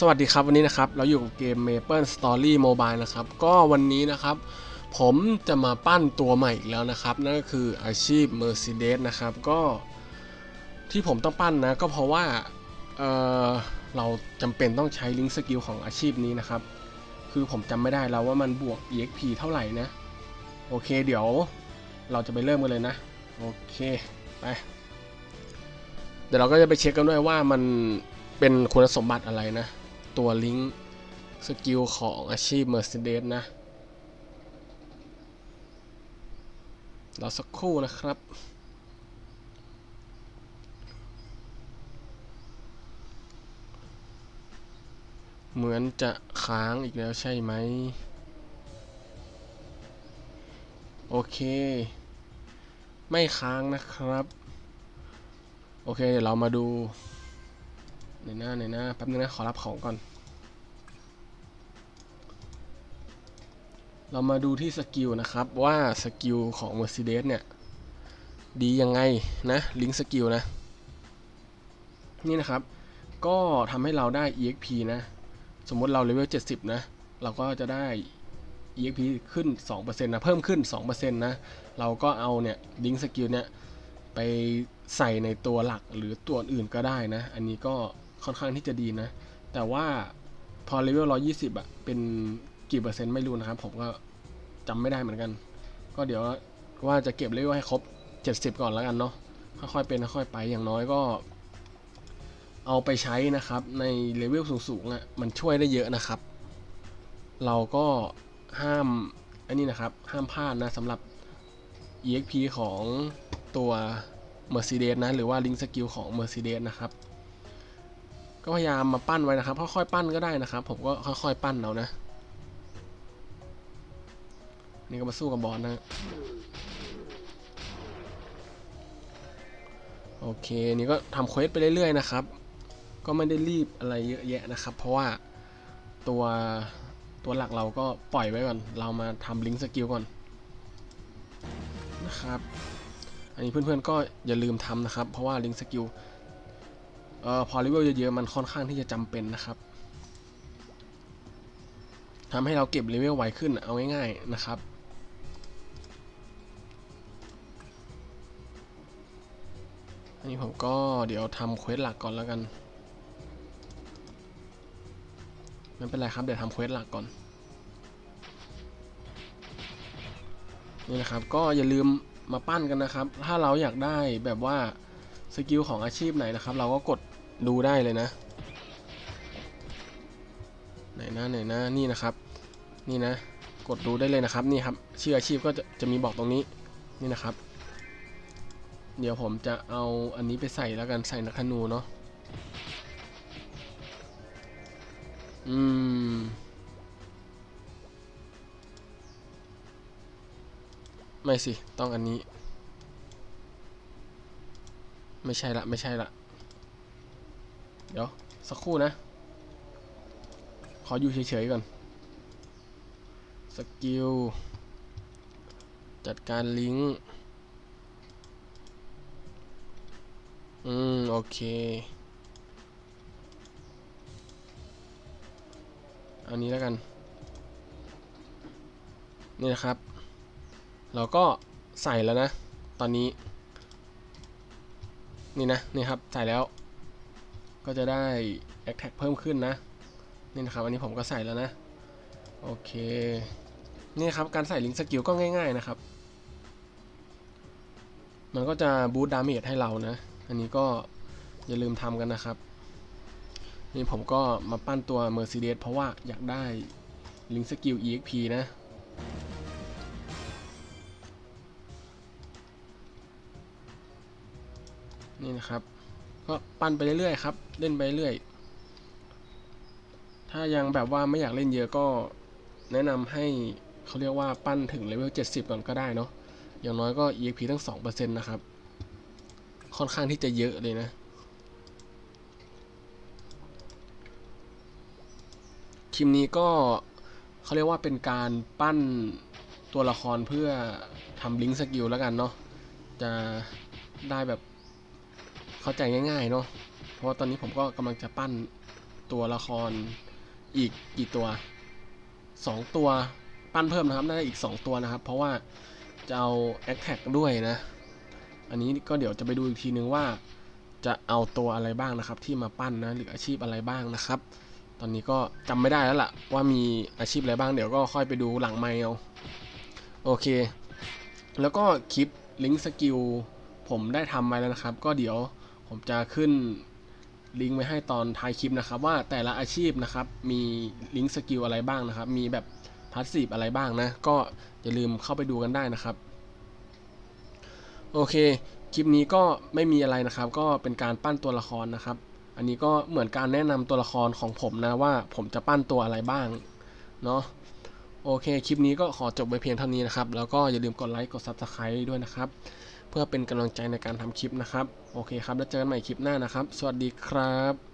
สวัสดีครับวันนี้นะครับ เราอยู่กับเกม Maple Story Mobile นะครับ ก็วันนี้นะครับ ผมจะมาปั้นตัวใหม่อีกแล้วนะครับ นั่นก็คืออาชีพ Mercedes นะครับ ก็ที่ผมต้องปั้นนะ ก็เพราะว่าเเราจำเป็นต้องใช้ลิงก์สกิลของอาชีพนี้นะครับ คือผมจำไม่ได้แล้วว่ามันบวก EXP เท่าไหร่นะ โอเคเดี๋ยวเราจะไปเริ่มกันเลยนะ โอเคไปเดี๋ยวเราก็จะไปเช็คกันด้วยว่ามันเป็นคุณสมบัติอะไรนะ ตัวลิงก์สกิลของอาชีพ Mercedes นะเราสักครู่นะครับเหมือนจะค้างอีกแล้วใช่ไหม โอเค ไม่ค้างนะครับ โอเค เดี๋ยวเรามาดู ในหน้าในหน้าแป๊บนึงนะขอรับของก่อน เรามาดูที่สกิลนะครับว่าสกิลของ Mercedes เนี่ย ดียังไงนะลิงก์สกิลนะ นี่นะครับ ก็ทำให้เราได้ EXP นะ สมมติเราเลเวล 70 นะ เราก็จะได้ EXP ขึ้น 2%นะ เพิ่มขึ้น 2%นะ เราก็เอาเนี่ยลิงก์สกิลเนี่ย ไปใส่ในตัวหลักหรือตัวอื่นก็ได้นะ อันนี้ก็ ค่อนข้างที่จะดีนะ แต่ว่าพอเลเวล120อะเป็นกี่เปอร์เซ็นต์ไม่รู้นะครับ ผมก็จำไม่ได้เหมือนกัน ก็เดี๋ยวว่าจะเก็บเลเวลให้ครบ70ก่อนแล้วกันเนาะค่อยๆเป็นค่อยๆไปอย่างน้อยก็ เอาไปใช้นะครับ ในเลเวลสูงๆอะมันช่วยได้เยอะนะครับ เราก็ห้ามอันนี้นะครับ ห้ามพลาดนะสำหรับ EXP ของตัว Mercedes นะ หรือว่าลิงก์สกิลของ Mercedes นะครับ ก็พยายามมาปั้นไว้นะครับค่อยๆปั้นก็ได้นะครับ ผมก็ค่อยๆปั้นเอานะ นี่ก็มาสู้กับบอสนะโอเคนี่ก็ทำเควสไปเรื่อยๆนะครับ ก็ไม่ได้รีบอะไรเยอะแยะนะครับ เพราะว่าตัวตัวหลักเราก็ปล่อยไว้ก่อน เรามาทำลิงก์สกิลก่อนนะครับ อันนี้เพื่อนๆก็อย่าลืมทำนะครับ เพราะว่าลิงก์สกิล เอ่อพอเลเวลเยอะๆมันค่อนข้างที่จะจำเป็นนะครับทำให้เราเก็บเลเวลไวขึ้นเอาง่ายๆนะครับ อันนี้ผมก็เดี๋ยวทำเควสหลักก่อนแล้วกันไม่เป็นไรครับ เดี๋ยวทำเควสหลักก่อน นี่นะครับ ก็อย่าลืมมาปั้นกันนะครับ ถ้าเราอยากได้แบบว่าสกิลของอาชีพไหนนะครับ เราก็กด ดูได้เลยนะไหนนะไหนนะนี่นะครับ นี่นะ กดดูได้เลยนะครับ นี่ครับชื่ออาชีพก็จะจะมีบอกตรงนี้นี่นะครับ เดี๋ยวผมจะเอาอันนี้ไปใส่แล้วกันใส่นักธนูเนาะอืมไม่สิ ต้องอันนี้ ไม่ใช่ละ ไม่ใช่ละ เดี๋ยว สักครู่นะ ขออยู่เฉยๆก่อน สกิล จัดการลิงก์ อืม โอเค อันนี้แล้วกัน นี่นะครับ เราก็ใส่แล้วนะ ตอนนี้ นี่นะ นี่ครับ ใส่แล้ว ก็จะได้ a t t a c เพิ่มขึ้นนะ นี่นะครับ อันนี้ผมก็ใส่แล้วนะ โอเค นี่ครับ การใส่ลิงก์สกิลก็ง่าย ๆนะครับ มันก็จะบูตดาเมจให้เรานะ อันนี้ก็อย่าลืมทำกันนะครับ นี่ผมก็มาปั้นตัว Mercedes เพราะว่าอยากได้ลิงก์สกิล EXP นะนี่นะครับ ก็ปั้นไปเรื่อยๆครับเล่นไปเรื่อยถ้ายังแบบว่าไม่อยากเล่นเยอะก็แนะนำให้เขาเรียกว่าปั้นถึงเลเวล 70 ก่อนก็ได้เนาะอย่างน้อยก็ EXP ทั้ง 2%นะครับ ค่อนข้างที่จะเยอะเลยนะ คลิปนี้ก็เขาเรียกว่าเป็นการปั้นตัวละครเพื่อทำลิงก์สกิลแล้วกันเนาะจะได้แบบ เข้าใจง่ายๆเนาะเพราะว่าตอนนี้ผมก็กำลังจะปั้นตัวละครอีกกี่ตัวสองตัวปั้นเพิ่มนะครับน่าจะอีกสองตัวนะครับ เพราะว่าจะเอาแอคแท็กด้วยนะ อันนี้ก็เดี๋ยวจะไปดูอีกทีนึงว่า จะเอาตัวอะไรบ้างนะครับ ที่มาปั้นนะหรืออาชีพอะไรบ้างนะครับ ตอนนี้ก็จำไม่ได้แล้วล่ะ ว่ามีอาชีพอะไรบ้างเดี๋ยวก็ค่อยไปดูหลังไมค์เอาโอเค แล้วก็คลิปลิงก์สกิลผมได้ทำไว้แล้วนะครับ ก็เดี๋ยว ผมจะขึ้นลิงก์ไว้ให้ตอนท้ายคลิปนะครับ ว่าแต่ละอาชีพนะครับมีลิงก์สกิลอะไรบ้างนะครับ มีแบบพาสซีฟอะไรบ้างนะ ก็อย่าลืมเข้าไปดูกันได้นะครับ โอเค คลิปนี้ก็ไม่มีอะไรนะครับ ก็เป็นการปั้นตัวละครนะครับ อันนี้ก็เหมือนการแนะนำตัวละครของผมนะว่าผมจะปั้นตัวอะไรบ้างเนาะโอเค คลิปนี้ก็ขอจบไว้เพียงเท่านี้นะครับ แล้วก็อย่าลืมกดไลค์ กด Subscribe ด้วยนะครับ เพื่อเป็นกำลังใจในการทำคลิปนะครับ โอเคครับ แล้วเจอกันใหม่คลิปหน้านะครับ สวัสดีครับ